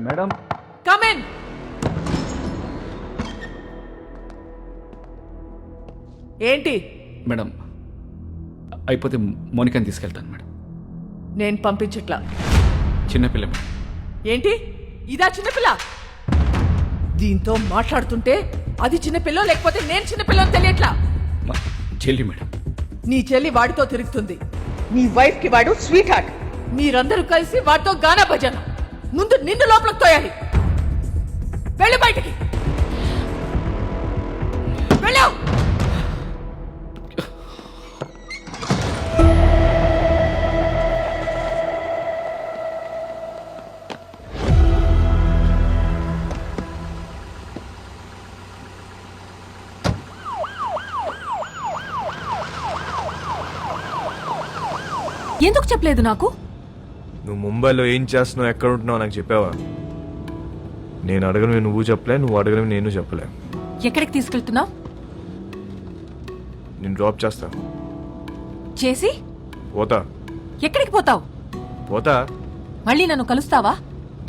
Madam? Come in ఏంటి? Madam అయిపోతే మోనికాని తీసుకెళ్తాను మేడం. నేను పంపించట్లా. చిన్నపిల్ల మేడం. ఏంటి? ఇదా చిన్నపిల్ల దీంతో మాట్లాడుతుంటే అది చిన్నపిల్ల లేకపోతే నేను చిన్నపిల్ల తెలియట్లా? మా చెల్లి మేడం. నీ చెల్లి వాడితో తిరుగుతుంది. నీ వైఫ్కి వాడు స్వీట్ హార్ట్ మీరందరూ కలిసి వాడితో గానా భజన. ముందు నిన్ను లోపలికి తోయాలి. వెళ్ళి బయటికి. వెళ్ళావు ఎందుకు చెప్పలేదు నాకు? నువ్వు ముంబైలో ఏం చేస్తున్నావు ఎక్కడ ఉంటున్నావు నాకు చెప్పావా? నేను అడగను నువ్వు చెప్పలే నువ్వు అడగను నేను చెప్పలే. ఎక్కడికి తీసుకెళ్తున్నావు? నేను డ్రాప్ చేస్తా. చేసి? పోతా. ఎక్కడికి పోతావు? పోతా. మళ్ళీ నన్ను కలుస్తావా?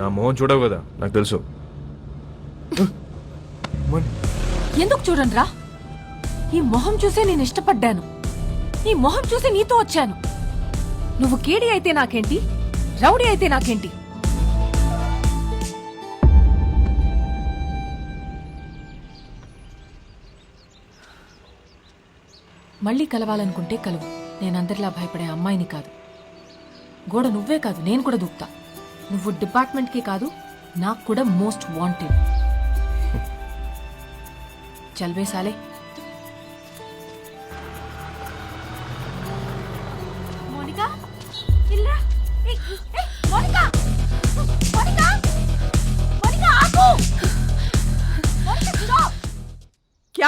నా మొహం చూడవు కదా నాకు తెలుసు. ఎందుకు చూడండిరా ఈ మొహం చూసే నేను ఇష్టపడ్డాను. ఈ మొహం చూసి నీతో వచ్చాను. నువ్వు కేడి అయితే నాకేంటి? రౌడీ అయితే నాకేంటి? మళ్ళీ కలవాలనుకుంటే కలువు. నేనందరిలా భయపడే అమ్మాయిని కాదు. గోడ నువ్వే కాదు నేను కూడా దూకుతా. నువ్వు డిపార్ట్మెంట్కే కాదు నాకు కూడా మోస్ట్ వాంటెడ్. చల్వే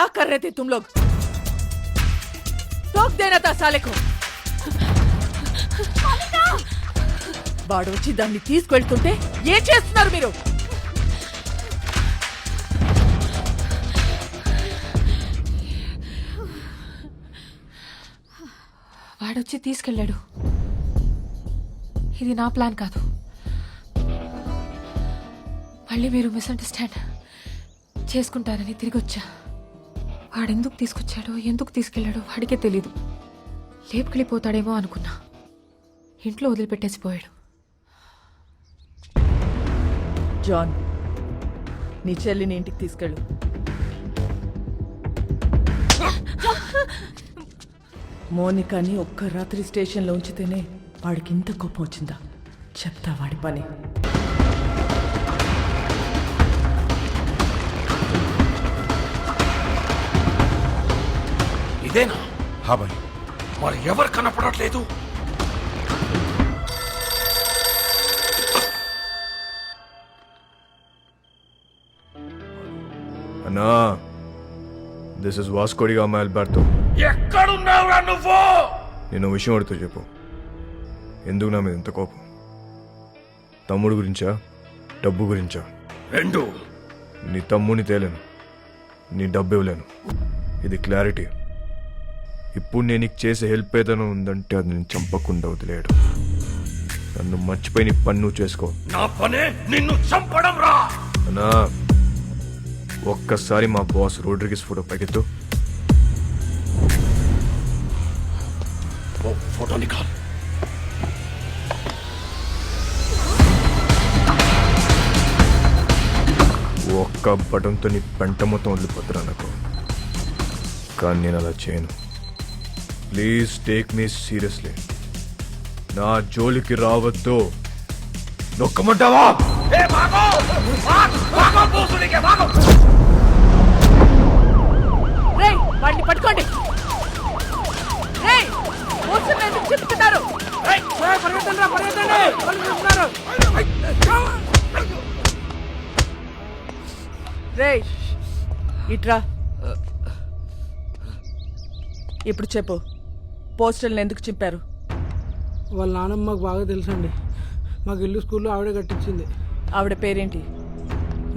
क्या कर रहे थे तुम लोग टोक देना था साले को వాడు వచ్చి దాన్ని తీసుకెళ్తుంటే ఏం చేస్తున్నారు మీరు వాడొచ్చి తీసుకెళ్ళాడు ఇది నా ప్లాన్ కాదు మళ్ళీ మీరు మిస్అండర్స్టాండ్ చేసుకుంటారని తిరిగి వచ్చా వాడెందుకు తీసుకొచ్చాడో ఎందుకు తీసుకెళ్ళాడో వాడికే తెలీదు. లేపుకెళ్ళిపోతాడేమో అనుకున్నా. ఇంట్లో వదిలిపెట్టేసి పోయాడు. జాన్ నీ చెల్లిని ఇంటికి తీసుకెళ్ళు. మోనికాని ఒక్క రాత్రి స్టేషన్లో ఉంచితేనే వాడికి ఇంత కోపం వచ్చిందా? చెప్తా వాడి పని. ఇదేనా? హా భాయ్ మరి ఎవరు కనపడట్లేదు? అన్నా దిస్ ఇస్ వాస్కోడిగా అమ్మాయి అల్బర్తో ఎక్కడున్నావురా నువ్వు? నేను విషయం అడుగుతూ చెప్పు. ఎందుకు నా మీద ఇంత కోపం? తమ్ముడు గురించా? డబ్బు గురించా? రెండు. నీ తమ్ముని తేలేను. నీ డబ్బు ఇవ్వలేను. ఇది క్లారిటీ ఇప్పుడు నేను నీకు చేసే హెల్ప్ ఏదైనా ఉందంటే అది నేను చంపకుండా వదిలేయడు నన్ను మర్చిపోయి నీ పని నువ్వు చేసుకో. నా పనే నిన్ను చంపడం రా! అన్నా ఒక్కసారి మా బాస్ రోడ్రిగిస్ ఫోటో పైకెత్తు. ఫోటో నికాల్ ఒక్క బటన్తో నీ పెంట మొత్తం వదిలిపోతున్నా నాకు. కానీ నేను అలా చేయను. ప్లీజ్ టేక్ మీ సీరియస్లీ నా జోలికి రావద్దు. నొక్కమంటావా? ఏ బాగో బాగో పోసునికే బాగో రేయ్ వాడిని పట్టుకోండి. రేయ్ మోసం ఎందుకు చెప్తున్నారు రేయ్ ఇట్రా. ఇప్పుడు చెప్పు. పోస్టల్ని ఎందుకు చింపారు? వాళ్ళ నాన్నమ్మ మాకు బాగా తెలుసండి. మాకు ఇల్లు స్కూల్లో ఆవిడే కట్టించింది. ఆవిడ పేరేంటి?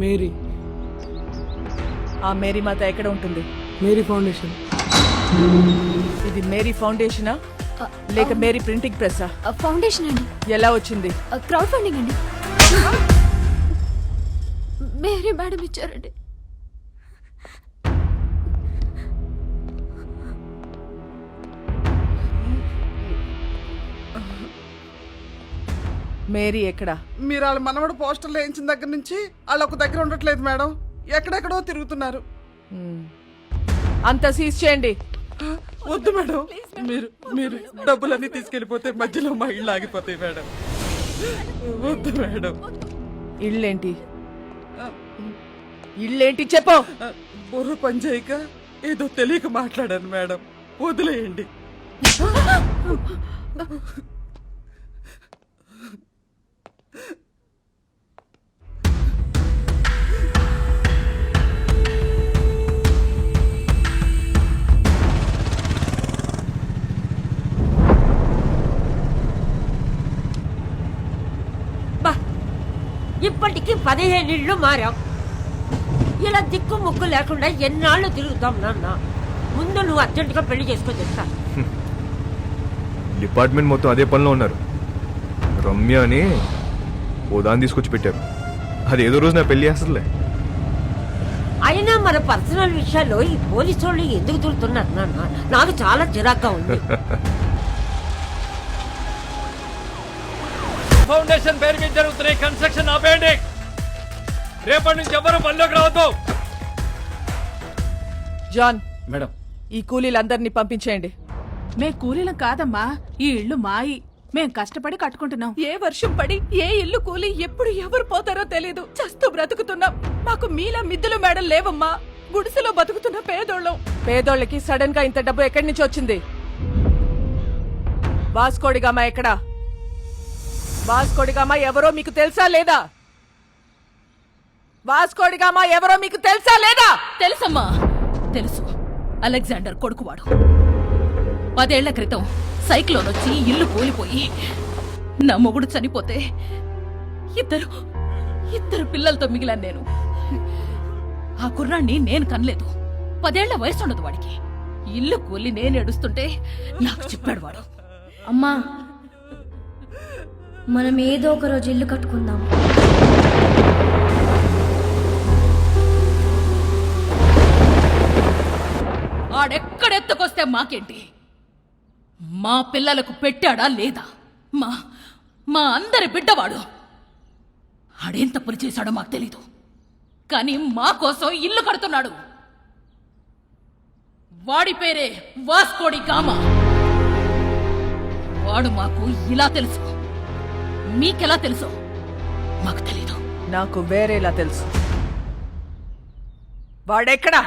మేరీ. ఆ మేరీ మాత ఎక్కడ ఉంటుంది? Mary foundation. ఇది మేరీ ఫౌండేషనా? లేక మేరీ ప్రింటింగ్ ప్రెస్సా? ఫౌండేషన్ అండి. ఎలా వచ్చింది? క్రౌడ్ ఫండింగ్ అండి. వేరే మేడం ఇచ్చారండి. మేరీ ఎక్కడా? మీరు వాళ్ళ మనవడు పోస్టర్లు వేయించిన దగ్గర నుంచి వాళ్ళు ఒక దగ్గర ఉండట్లేదు మేడం. ఎక్కడెక్కడో తిరుగుతున్నారు. అంత సీజ్ చేయండి. వద్దు మేడం. మీరు మీరు డబ్బులన్నీ తీసుకెళ్ళిపోతే మధ్యలో మా ఇళ్ళు ఆగిపోతాయి మేడం. వద్దు మేడం. ఇళ్ళేంటి? ఇళ్ళేంటి? చెప్పు. బుర్ర పని చేయక ఏదో తెలియక మాట్లాడాను మేడం. వదిలేయండి. ఇప్పటికి పదిహేను ఇళ్ళు మారాం. ఇలా దిక్కు ముక్కు లేకుండా ఎన్నాళ్ళు తిరుగుతాం నాన్న? ముందు నువ్వు అర్జెంటుగా పెళ్ళి చేసుకొని చెప్తా. డిపార్ట్మెంట్ మొత్తం అదే పనిలో ఉన్నారు. రమ్య అని ఓ దాన్ని తీసుకొచ్చి పెట్టారు. అది ఏదో రోజు నా పెళ్ళి చేస్తుందిలే. అయినా మన పర్సనల్ విషయాల్లో ఈ పోలీసు వాళ్ళు ఎందుకు తిరుగుతున్నారు నాన్న? నాకు చాలా చిరాగ్గా ఉంది. ఫౌండేషన్ పేరు మీద జరుగుతున్న కన్స్ట్రక్షన్ ఆపేయండి. రేపటి నుంచి ఎవరు పనిలోకి రావద్దు. John madam. ఈ కూలీలందరినీ పంపించేయండి. మే కూలీలం కాదమ్మా. ఈ ఇల్లు మాయి. మేం కష్టపడి కట్టుకుంటున్నాం. ఏ వర్షం పడి ఏ ఇల్లు కూలి ఎప్పుడు ఎవరు పోతారో తెలీదు. చస్తూ బ్రతుకుతున్నాం. మాకు మీలా మిద్దులు మేడలు లేవమ్మా. గుడిసెలో బతుకుతున్న పేదోళ్ళం. పేదోళ్ళకి సడన్గా ఇంత డబ్బు ఎక్కడి నుంచి వచ్చింది? వాస్కోడిగామా ఎక్కడా? వాస్కోడిగామా ఎవరో మీకు తెలుసా లేదా? వాస్కోడిగామా ఎవరో మీకు తెలుసా లేదా? తెలుసమ్మా. తెలుసు. అలెగ్జాండర్ కొడుకువాడు. పదేళ్ళ క్రితం సైక్లోన్ వచ్చి ఇల్లు కూలిపోయి నా మొగుడు చనిపోతే ఇద్దరు ఇద్దరు పిల్లలతో మిగిలాను నేను. ఆ కుర్రాన్ని నేను కనలేదు. పదేళ్ళ వయసు ఉండదు వాడికి. ఇల్లు కూలి నేను ఏడుస్తుంటే నాకు చెప్పాడు వాడు. అమ్మా మనం ఏదో ఒక రోజు ఇల్లు కట్టుకుందాం. ఆడెక్కడెత్తుకొస్తే మాకేంటి? మా పిల్లలకు పెట్టాడా లేదా? మా మా అందరి బిడ్డవాడు. ఆడేం తప్పులు చేశాడో మాకు తెలీదు. కానీ మా కోసం ఇల్లు కడుతున్నాడు. వాడి పేరే వాస్కోడి కామ వాడు మాకు ఇలా తెలుసు. మీకెలా తెలుసు? మాకు తెలీదు. నాకు వేరేలా తెలుసు. వాడెక్కడా?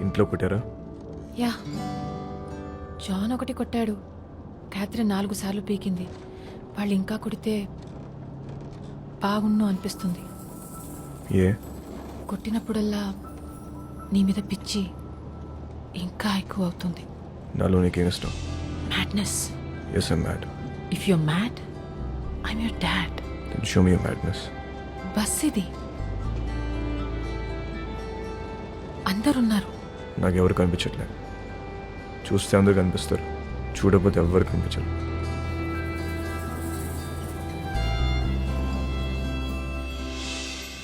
ఇంట్లో కొట్టారా? యా. జాన్ ఒకటి కొట్టాడు. క్యాథరిన్ నాలుగు సార్లు పీకింది. వాళ్ళు ఇంకా కొడితే బాగున్ను అనిపిస్తుంది. ఏ? కొట్టినప్పుడల్లా నీ మీద పిచ్చి ఇంకా ఎక్కువ అవుతుంది. నాలో నీకేం ఇష్టం? Madness yes I'm mad if you mad I'm your dad show me madness bus ఇది. అందరున్నారు. నాకు ఎవరు కనిపించట్లేదు చూస్తే అందరు కనిపిస్తారు. చూడకపోతే ఎవరు కనిపించరు